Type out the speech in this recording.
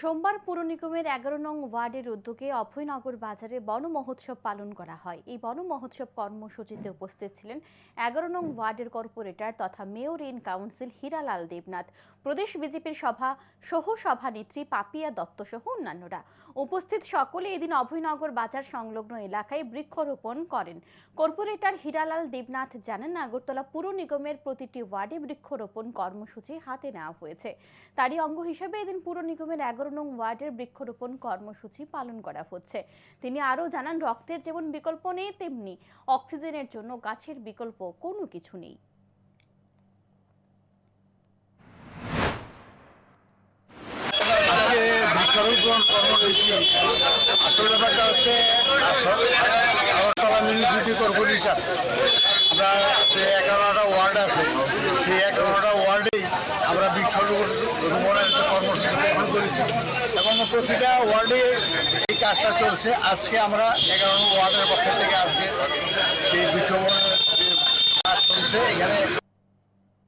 সোমবার পুর নিগমের এগারো নং ওয়ার্ডের উদ্যোগে অভয়নগর বাজারে বন মহোৎসব পালন করা হয়। এই বন মহোৎসব কর্মসূচিতে উপস্থিত ছিলেন এগারো নং ওয়ার্ডের কর্পোরেটর তথা mayor in council Hiralal Debnath, প্রদেশ বিজেপির সভা, সহ সভানেত্রী পাপিয়া দত্ত সহ অন্যান্যরা। উপস্থিত সকলে এদিন অভয়নগর বাজার সংলগ্ন এলাকায় বৃক্ষরোপণ করেন। কর্পোরেটর হীরালাল দেবনাথ জানান, আগরতলা পুর নিগমের প্রতিটি ওয়ার্ডে বৃক্ষরোপণ কর্মসূচি হাতে নেওয়া হয়েছে। তারই অঙ্গ হিসেবে এদিন পুর নিগমের এগারো নং ওয়ার্ডের বৃক্ষরোপণ কর্মসূচি পালন করা হচ্ছে। তিনি আরও জানান, রক্তের যেমন বিকল্প নেই, তেমনি অক্সিজেনের জন্য গাছের বিকল্প কোনো কিছু নেই। আমরা যে আছে, সেই এগারোটা ওয়ার্ডেই আমরা বৃক্ষরোপণের কর্মসূচি এবং প্রতিটা ওয়ার্ডে এই কাজটা চলছে। আজকে আমরা এগারো ওয়ার্ডের পক্ষ থেকে আজকে সেই যে কাজ চলছে, এখানে